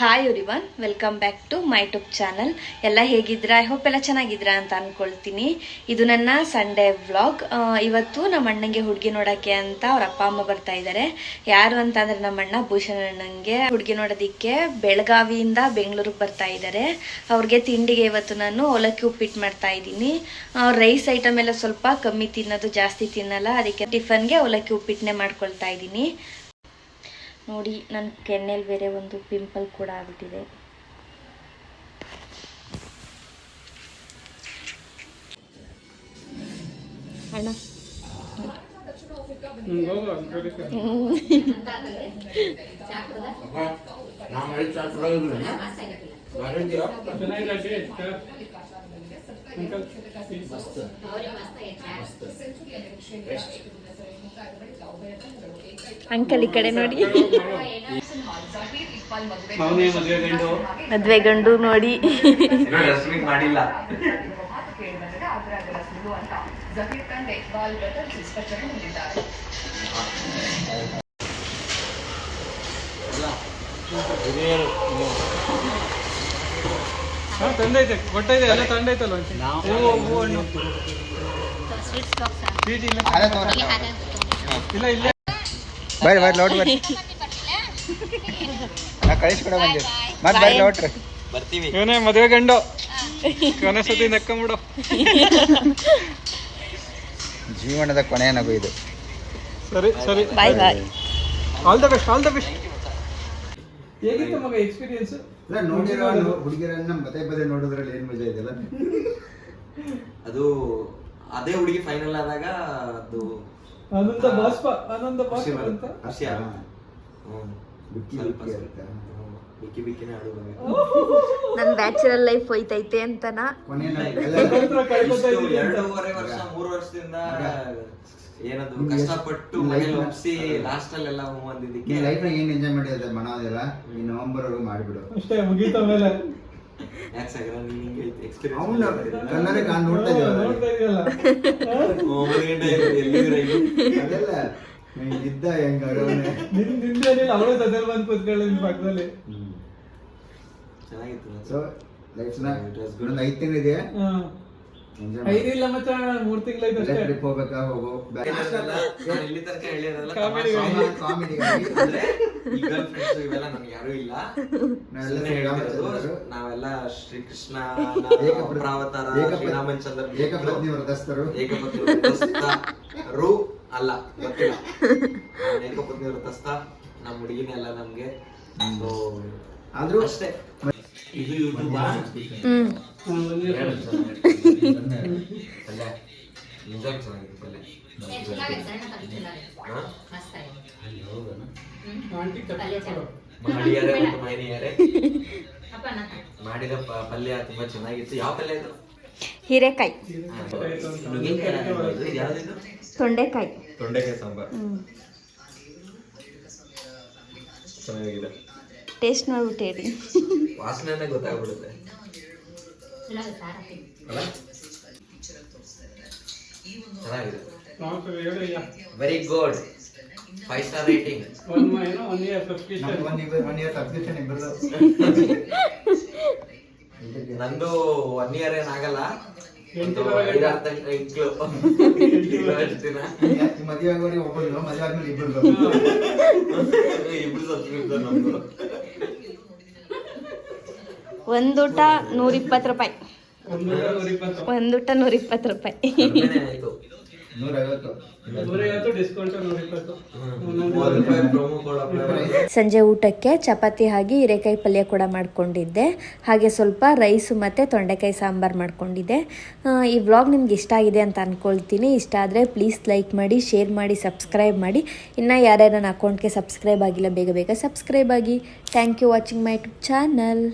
Hi one welcome back to my tube channel ಎಲ್ಲ ಹೇಗಿದ್ದೀರಾ? I hope ಎಲ್ಲ ಚೆನ್ನಾಗಿದ್ದೀರಾ ಅಂತ ಅನ್ಕೊಳ್ತೀನಿ. ಇದು ನನ್ನ ಸಂಡೇ ವ್ಲಾಗ್ ಇವತ್ತು ನಮ್ಮ ಅಣ್ಣಂಗೆ ಹುಡುಗಿ ನೋಡೋಕ್ಕೆ ಅಂತ ಅವ್ರ ಅಪ್ಪ ಅಮ್ಮ ಬರ್ತಾ ಇದ್ದಾರೆ. ಯಾರು ಅಂತ ಅಂದ್ರೆ ನಮ್ಮ ಅಣ್ಣ ಭೂಷಣ ಅಣ್ಣಂಗೆ. ಹುಡುಗಿ ನೋಡೋದಿಕ್ಕೆ ಬೆಳಗಾವಿಯಿಂದ ಬೆಂಗಳೂರಿಗೆ ಬರ್ತಾ ಇದ್ದಾರೆ. ಅವ್ರಿಗೆ ತಿಂಡಿಗೆ ಇವತ್ತು ನಾನು ಅವಲಕ್ಕಿ ಉಪ್ಪಿಟ್ಟು ಮಾಡ್ತಾ ಇದ್ದೀನಿ. ರೈಸ್ ಐಟಮ್ ಎಲ್ಲ ಸ್ವಲ್ಪ ಕಮ್ಮಿ ತಿನ್ನೋದು ಜಾಸ್ತಿ ತಿನ್ನಲ್ಲ, ಅದಕ್ಕೆ ಟಿಫನ್ಗೆ ಅವಲಕ್ಕಿ ಉಪ್ಪಿಟ್ಟನೆ ಮಾಡ್ಕೊಳ್ತಾ ಇದ್ದೀನಿ. ನೋಡಿ ನನ್ನ ಕೆನ್ನೆಲ್ ಬೇರೆ ಒಂದು ಪಿಂಪಲ್ ಕೂಡ ಆಗ್ಬಿಟ್ಟಿದೆ. ಅಣ್ಣ. ಅಂಕಲ್ ಈ ಕಡೆ ನೋಡಿ ಮದುವೆ ಗಂಡು ನೋಡಿ. ಮಾಡಿಲ್ಲ. ಹಾ ತಂದೈತೆ ಕೊಟ್ಟೈತೆ ಎಲ್ಲ ತಂದೈತಲ್ಲ ಹೂವು ಹೂವು ಹಣ್ಣು ಇಲ್ಲ. ಇಲ್ಲ ಇಲ್ಲ. ಬರ್ರಿ ಬರ್ರಿ ಲೋಟ್ ಬರ್ರಿ. ನಾ ಕಳಿಸ್ಕೊಡ ಬಂದಿವಿ ಮತ್ತೆ ಬರ್ರಿ ನೋಡ್ರಿ ಬರ್ತೀವಿ. ಇವನೇ ಮದುವೆ ಗಂಡು. ಕೊನೆ ಸತಿ ನಕ್ಕಂಬಿಡು. ಜೀವನದ ಕೊನೆಯ ನಗು ಇದು. ಸರಿ ಸರಿ. Bye bye all the best all the best ಹೇಗಿತ್ತು ಮಗ ಎಕ್ಸ್ಪೀರಿಯನ್ಸ್ ಇಲ್ಲ ನೋಡಿರೋ ಹುಡುಗಿರನ್ನ ಮತ್ತೆ ಪದೇ ನೋಡೋದ್ರಲ್ಲಿ ಏನ್ ಮಜಾ ಇದೆಯಲ್ಲ? ಅದು ಅದೇ ಹುಡುಗಿ ಫೈನಲ್ ಆದಾಗ ಅದು ಆನಂದ ಬಾಷ್ಪ ಆನಂದ ಖುಷಿ ಬಾಷ್ಪ ಅಂತ? ಹರ್ಷ ಸ್ವಲ್ಪ ಸ್ವಲ್ಪ. ಬಿಕ್ಕಿ ಬಿಕ್ಕಿನೇ ಆಡು ನನ್ನ ಬ್ಯಾಚುಲರ್ ಲೈಫ್ ಹೋಯ್ತೈತೆ ಅಂತನ. ಎರಡೂವರೆ ವರ್ಷ ಮೂರು ವರ್ಷದಿಂದ ಏನದು ಕಷ್ಟಪಟ್ಟು ಮನೇಲಿ ಒಪ್ಸಿ ಲಾಸ್ಟ್ ಅಲ್ಲೆಲ್ಲ ಹೂ ಬಂದಿದ್ದಕ್ಕೆ ಲೈಫ್ ಏನ್ ಎಂಜಾಯ್ ಮಾಡಿದ್ರೆ ಮನೋದಿಲ್ಲ ಈ ನವೆಂಬರ್ ವರೆಗೂ ಮಾಡಿಬಿಡು. ಅಷ್ಟೇ ಮುಗೀತ ಮೇಲೆ ಯಾಕೆ ಸಾಗರ ಎಕ್ಸ್ಪೀರಿಯನ್ಸ್ ಕಾಣ್ ನೋಡ್ತಾ ಇದೀವಲ್ಲ ಅದೆಲ್ಲ ಇದ್ದ ಹೆಂಗ ಅರವನೆ? ನಿನ್ ನಿಂದೇನಿಲ್ಲ ಅವಳೇ ಬಂದು ಕೂತ್ಕೊಳ್ಳಿ ಪಕ್ಕದಲ್ಲಿ. ಚೆನ್ನಾಗಿತ್ತು ಸೊ ಲೈಫ್. ಒಂದು ಐದು ತಿಂಗಳಿದೆ ಐದಿಲ್ಲ ಮತ್ತೆ ಮೂರ್ ತಿಂಗಳೈತೆ ಅಷ್ಟೇ. ಟ್ರಿಪ್ ಹೋಗ್ಬೇಕಾ ಹೋಗೋ ಇಲ್ಲಿ ತನಕ ಕಾಮಿಡಿ ಅಂದ್ರೆ ಈ ಗರ್ಲ್ ಫ್ರೆಂಡ್ಸ್ ಇವೆಲ್ಲ ನಮ್ಗೆ ಯಾರು ಇಲ್ಲ. ನಾವೆಲ್ಲ ಶ್ರೀಕೃಷ್ಣ ಪ್ರಾವತಾರ ಶ್ರೀರಾಮಚಂದ್ರ ವ್ರತಸ್ಥರು ಏಕಪತ್ನಿ ವ್ರತಸ್ಥರು ಅಲ್ಲ ಗೊತ್ತಿಲ್ಲ. ಏಕಪತ್ನಿ ವ್ರತಸ್ಥ ನಮ್ಮ ಹುಡುಗಿನೇ ಅಲ್ಲ ನಮ್ಗೆ. So, ಆದ್ರೂ ಅಷ್ಟೇ. ಮಾಡಿದ ಪ- ಪಲ್ಯ ತುಂಬಾ ಚೆನ್ನಾಗಿತ್ತು. ಯಾವ ಪಲ್ಯ ಇದು? ಹೀರೆಕಾಯಿ. ತೊಂಡೆಕಾಯಿ. ತೊಂಡೆಕಾಯಿ ಸಾಂಬಾರ್. ಹ್ಮ್. ಚೆನ್ನಾಗಿದೆ. ಟೇಸ್ಟ್ ನೋಡ್ಬಿಟ್ಟು ಹೇಳಿ ವಾಸನೆನೇ ಗೊತ್ತಾಗ್ಬಿಡುತ್ತೆ. Very good five star rating one year subscription one year one year subscription ಇಬ್ಬರದು ನಂದು ಒನ್ ಇಯರ್ ಏನಾಗಲ್ಲ ಮದುವೆ ಆಗೋರಿಗೆ ಒಬ್ಬರು ಮದುವೆ ಆದ್ಮೇಲೆ ಇಬ್ಬರು ಇಬ್ರು ಸಬ್ಸ್ಕ್ರಿಪ್ಷನ್ ನಮ್ದು. ಒಂದೂಟ ನೂರಿಪ್ಪತ್ತು ರೂಪಾಯಿ. ಒಂದೂಟ ನೂರಿಪ್ಪತ್ತು ರೂಪಾಯಿ. ಸಂಜೆ ಊಟಕ್ಕೆ ಚಪಾತಿ ಹಾಗೆ ಹೀರೆಕಾಯಿ ಪಲ್ಯ ಕೂಡ ಮಾಡ್ಕೊಂಡಿದ್ದೆ. ಹಾಗೆ ಸ್ವಲ್ಪ ರೈಸು ಮತ್ತು ತೊಂಡೆಕಾಯಿ ಸಾಂಬಾರು ಮಾಡ್ಕೊಂಡಿದ್ದೆ. ಈ ವ್ಲಾಗ್ ನಿಮ್ಗೆ ಇಷ್ಟ ಆಗಿದೆ ಅಂತ ಅಂದ್ಕೊಳ್ತೀನಿ ಇಷ್ಟ ಆದರೆ ಪ್ಲೀಸ್ ಲೈಕ್ ಮಾಡಿ, ಶೇರ್ ಮಾಡಿ, ಸಬ್ಸ್ಕ್ರೈಬ್ ಮಾಡಿ. ಇನ್ನು ಯಾರ್ಯಾರು ನನ್ನ ಅಕೌಂಟ್ಗೆ ಸಬ್ಸ್ಕ್ರೈಬ್ ಆಗಿಲ್ಲ, ಬೇಗ ಬೇಗ ಸಬ್ಸ್ಕ್ರೈಬ್ ಆಗಿ. Thank you watching my YouTube channel.